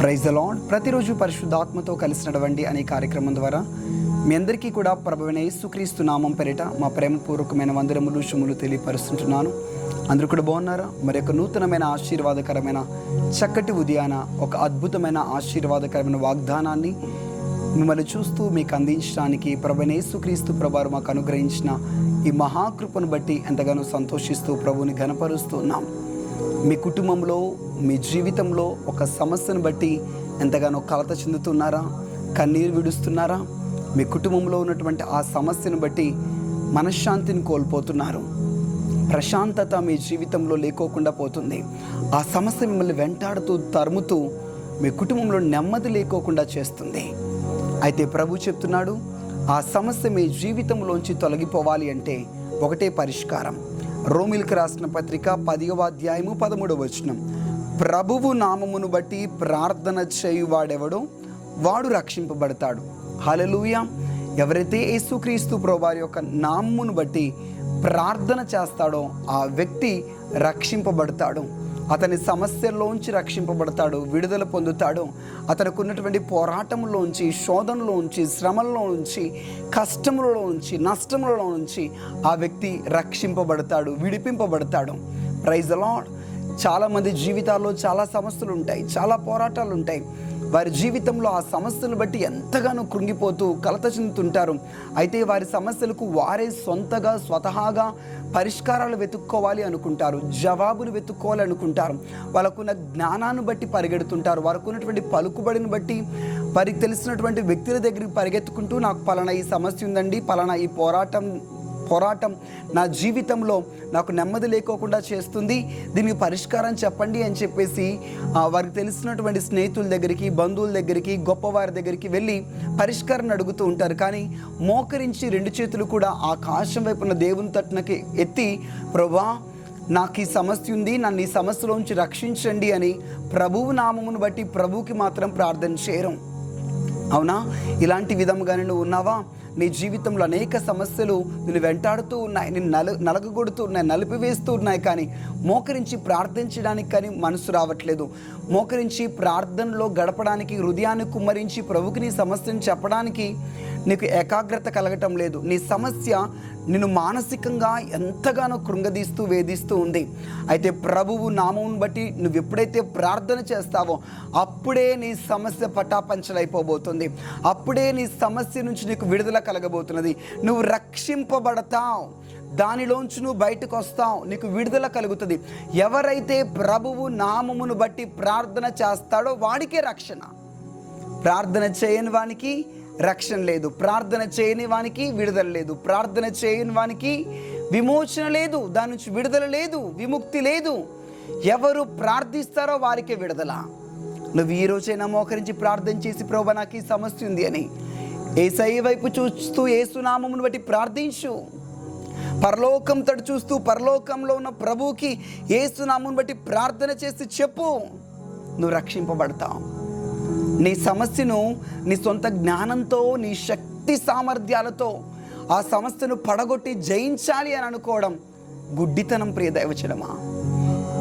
Praise the lord ప్రతిరోజు పరిశుద్ధాత్మతో కలిసి నడవండి అనే కార్యక్రమం ద్వారా మీ అందరికీ కూడా ప్రభువైన యేసుక్రీస్తు నామం పేరిట మా ప్రేమపూర్వకమైన వందరములు శుములు తెలియపరుస్తుంటున్నాను. అందరూ కూడా బాగున్నారా? మరి ఒక నూతనమైన ఆశీర్వాదకరమైన చక్కటి ఉదయాన ఒక అద్భుతమైన ఆశీర్వాదకరమైన వాగ్దానాన్ని మిమ్మల్ని చూస్తూ మీకు అందించడానికి ప్రభువైన యేసుక్రీస్తు ప్రభారు మాకు అనుగ్రహించిన ఈ మహాకృపను బట్టి ఎంతగానో సంతోషిస్తూ ప్రభుని ఘనపరుస్తూ ఉన్నాం మీ కుటుంబంలో మీ జీవితంలో ఒక సమస్యను బట్టి ఎంతగానో కలత చెందుతున్నారా? కన్నీరు విడుస్తున్నారా? మీ కుటుంబంలో ఉన్నటువంటి ఆ సమస్యను బట్టి మనశ్శాంతిని కోల్పోతున్నారు. ప్రశాంతత మీ జీవితంలో లేకోకుండా పోతుంది. ఆ సమస్య మిమ్మల్ని వెంటాడుతూ తరుముతూ మీ కుటుంబంలో నెమ్మది లేకోకుండా చేస్తుంది. అయితే ప్రభు చెప్తున్నాడు ఆ సమస్య మీ జీవితంలోంచి తొలగిపోవాలి అంటే ఒకటే పరిష్కారం. రోమిల్కి రాసిన పత్రిక పదివ అధ్యాయము పదమూడవ వచనం. ప్రభువు నామమును బట్టి ప్రార్థన చేయువాడెవడో వాడు రక్షింపబడతాడు. హలలుయ ఎవరైతే యేసుక్రీస్తు ప్రభువారి యొక్క నామమును బట్టి ప్రార్థన చేస్తాడో ఆ వ్యక్తి రక్షింపబడతాడు. అతని సమస్యల్లోంచి రక్షింపబడతాడు విడుదల పొందుతాడు. అతనికి ఉన్నటువంటి పోరాటంలోంచి శోధనలోంచి శ్రమల్లోంచి కష్టములలోంచి నష్టములలో నుంచి ఆ వ్యక్తి రక్షింపబడతాడు విడిపింపబడతాడు. ప్రైజ్ అలాడ్ చాలామంది జీవితాల్లో చాలా సమస్యలు ఉంటాయి చాలా పోరాటాలు ఉంటాయి వారి జీవితంలో ఆ సమస్యలు బట్టి ఎంతగానో కృంగిపోతూ కలత చెందుతుంటారు. అయితే వారి సమస్యలకు వారే సొంతగా స్వతహాగా పరిష్కారాలు వెతుక్కోవాలి అనుకుంటారు జవాబులు వెతుక్కోవాలి అనుకుంటారు. వాళ్ళకున్న జ్ఞానాన్ని బట్టి పరిగెడుతుంటారు. వారికి ఉన్నటువంటి పలుకుబడిని బట్టి వారికి తెలిసినటువంటి వ్యక్తుల దగ్గరికి పరిగెత్తుకుంటూ నాకు పలానా ఈ సమస్య ఉందండి పలానా ఈ పోరాటం పోరాటం నా జీవితంలో నాకు నెమ్మది లేకోకుండా చేస్తుంది. దీనికి పరిష్కారం చెప్పండి అని చెప్పేసి వారికి తెలిసినటువంటి స్నేహితుల దగ్గరికి బంధువుల దగ్గరికి గొప్పవారి దగ్గరికి వెళ్ళి పరిష్కారం అడుగుతూ ఉంటారు. కానీ మోకరించి రెండు చేతులు కూడా ఆకాశం వైపున దేవుని తట్టునకి ఎత్తి ప్రభా నాకు ఈ సమస్య ఉంది. నన్ను ఈ సమస్యలోంచి రక్షించండి అని ప్రభువు నామమును బట్టి ప్రభువుకి మాత్రం ప్రార్థన చేయడం. అవునా? ఇలాంటి విధముగానే నువ్వు ఉన్నావా? నీ జీవితంలో అనేక సమస్యలు నిన్ను వెంటాడుతూ ఉన్నాయి నిన్ను నలు నలగగొడుతూ ఉన్నాయి నలిపివేస్తూ ఉన్నాయి కానీ మోకరించి ప్రార్థించడానికి కానీ మనసు రావట్లేదు. మోకరించి ప్రార్థనలో గడపడానికి హృదయాన్ని కుమ్మరించి ప్రభుకి నీ సమస్యను చెప్పడానికి నీకు ఏకాగ్రత కలగటం లేదు. నీ సమస్య నిన్ను మానసికంగా ఎంతగానో కృంగదీస్తూ వేధిస్తూ ఉంది. అయితే ప్రభువు నామమును బట్టి నువ్వు ఎప్పుడైతే ప్రార్థన చేస్తావో అప్పుడే నీ సమస్య పటాపంచలైపోబోతుంది. అప్పుడే నీ సమస్య నుంచి నీకు విడుదల కలగబోతున్నది. నువ్వు రక్షింపబడతావు. దానిలోంచి నువ్వు బయటకు వస్తావు నీకు విడుదల కలుగుతుంది. ఎవరైతే ప్రభువు నామమును బట్టి ప్రార్థన చేస్తాడో వాడికే రక్షణ. ప్రార్థన చేయని వానికి రక్షణ లేదు. ప్రార్థన చేయని వానికి విడుదల లేదు. ప్రార్థన చేయని వానికి విమోచన లేదు. దాని నుంచి విడుదల లేదు. విముక్తి లేదు. ఎవరు ప్రార్థిస్తారో వారికే విడుదల. నువ్వు ఈ రోజైనా మోకరించి ప్రార్థన చేసి ప్రభు నాకు ఈ సమస్య ఉంది అని ఏసై వైపు చూస్తూ ఏసునామమును బట్టి ప్రార్థించు. పరలోకం తడు చూస్తూ పరలోకంలో ఉన్న ప్రభువుకి ఏసునామమును బట్టి ప్రార్థన చేసి చెప్పు. నువ్వు రక్షింపబడతావు. నీ సమస్యను నీ సొంత జ్ఞానంతో నీ శక్తి సామర్థ్యాలతో ఆ సమస్యను పడగొట్టి జయించాలి అని అనుకోవడం గుడ్డితనం ప్రియ దైవచనమా?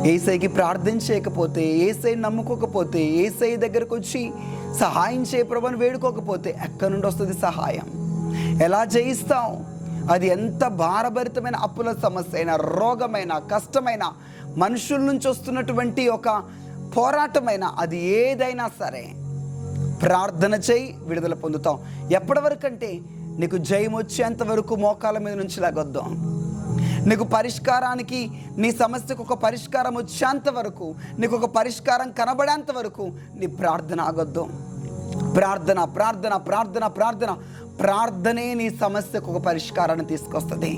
ఏసైకి ప్రార్థన చేయకపోతే ఏసై నమ్ముకోకపోతే ఏసై దగ్గరకు వచ్చి సహాయం చేయ ప్రభుని వేడుకోకపోతే ఎక్కడి నుండి వస్తుంది సహాయం? ఎలా జయిస్తావు అది ఎంత భారభరితమైన అప్పుల సమస్య అయినా రోగమైన కష్టమైన మనుషుల నుంచి వస్తున్నటువంటి ఒక పోరాటమైన అది ఏదైనా సరే ప్రార్థన చేయి విడుదల పొందుతాం. ఎప్పటి వరకు అంటే నీకు జయం వచ్చేంత వరకు మోకాల మీద నుంచి లాగొద్దాం. నీకు పరిష్కారానికి నీ సమస్యకు ఒక పరిష్కారం వచ్చేంత వరకు నీకు ఒక పరిష్కారం కనబడేంత వరకు నీ ప్రార్థన ఆగొద్దు. ప్రార్థన ప్రార్థన ప్రార్థన ప్రార్థన. ప్రార్థనే నీ సమస్యకు ఒక పరిష్కారాన్ని తీసుకొస్తుంది.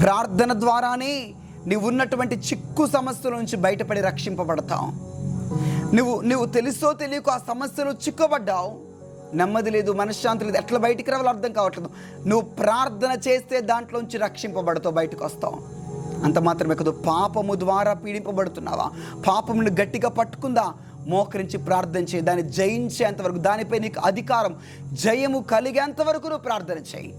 ప్రార్థన ద్వారానే నీవు ఉన్నటువంటి చిక్కు సమస్యల నుంచి బయటపడి రక్షింపబడతావు నువ్వు నువ్వు తెలుసో తెలియక ఆ సమస్యలో చిక్కబడ్డావు. నెమ్మది లేదు మనశ్శాంతి లేదు. ఎట్లా బయటికి రావాలో అర్థం కావట్లేదు. నువ్వు ప్రార్థన చేస్తే దాంట్లోంచి రక్షింపబడతావు బయటకు వస్తావు. అంత మాత్రమే కాదు పాపము ద్వారా పీడింపబడుతున్నావా? పాపమును గట్టిగా పట్టుకుందా? మోకరించి ప్రార్థన చేయి. దాన్ని జయించేంత వరకు దానిపై నీకు అధికారం జయము కలిగేంత వరకు నువ్వు ప్రార్థన చేయి.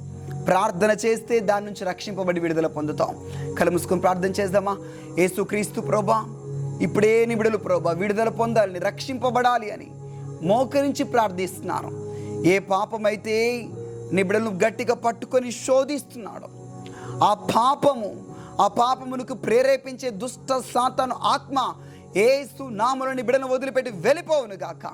ప్రార్థన చేస్తే దాని నుంచి రక్షింపబడి విడుదల పొందుతాం కళ్ళు ప్రార్థన చేద్దామా? యేసు క్రీస్తు ప్రభా ఇప్పుడే నిబిడలు ప్రభా విడుదల పొందాలని రక్షింపబడాలి అని మోకరించి ప్రార్థిస్తున్నాను ఏ పాపమైతే నీ గట్టిగా పట్టుకొని శోధిస్తున్నాడు ఆ పాపము ఆ పాపమునకు ప్రేరేపించే దుష్ట సాతాను ఆత్మ ఏసు నామలని బిడలను వదిలిపెట్టి వెళ్ళిపోవును గాక.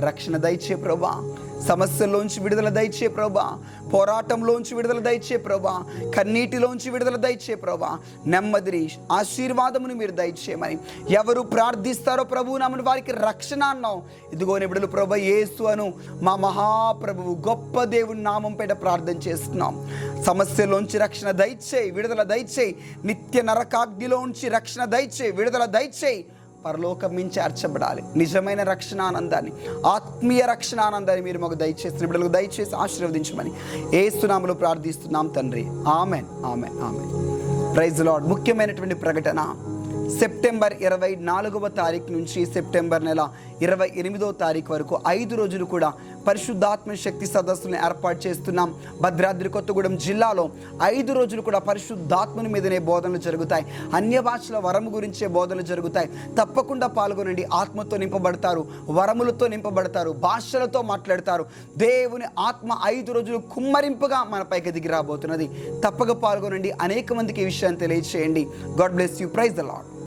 రక్షణ దయచే ప్రభా. సమస్యల్లోంచి విడుదల దయచే ప్రభా. పోరాటంలోంచి విడుదల దయచే ప్రభా. కన్నీటిలోంచి విడుదల దయచే ప్రభా. నెమ్మదిని ఆశీర్వాదమును మీరు దయచేయమని ఎవరు ప్రార్థిస్తారో ప్రభు నామని వారికి రక్షణ అన్నాం ఇదిగో నిబిడలు ప్రభ యేసు అను మా మహాప్రభువు గొప్ప దేవుని నామం పేట ప్రార్థన చేస్తున్నాం. సమస్యలోంచి రక్షణ దయచేయి విడుదల దయచేయి. నిత్య నరకాగ్నిలోంచి రక్షణ దయచేయి విడుదల దయచేయి. పరలోకం మించి అర్చబడాలి. నిజమైన రక్షణ ఆనందాన్ని ఆత్మీయ రక్షణ ఆనందాన్ని మీరు మాకు దయచేసి బిడ్డలకు దయచేసి ఆశీర్వదించమని ఏసునామలో ప్రార్థిస్తున్నాం తండ్రి. Amen amen amen. Praise Lord ముఖ్యమైనటువంటి ప్రకటన సెప్టెంబర్ ఇరవై నాలుగవ తారీఖు నుంచి సెప్టెంబర్ నెల ఇరవై ఎనిమిదో తారీఖు వరకు ఐదు రోజులు కూడా పరిశుద్ధాత్మ శక్తి సదస్సులను ఏర్పాటు చేస్తున్నాం. భద్రాద్రి కొత్తగూడెం జిల్లాలో ఐదు రోజులు కూడా పరిశుద్ధాత్మని మీదనే బోధనలు జరుగుతాయి. అన్య భాషల వరము గురించే బోధనలు జరుగుతాయి. తప్పకుండా పాల్గొనండి. ఆత్మతో నింపబడతారు. వరములతో నింపబడతారు. భాషలతో మాట్లాడతారు. దేవుని ఆత్మ ఐదు రోజులు కుమ్మరింపుగా మన పైకి దిగి రాబోతున్నది. తప్పక పాల్గొనండి. అనేక మందికి ఈ విషయాన్ని తెలియజేయండి God bless you praise the Lord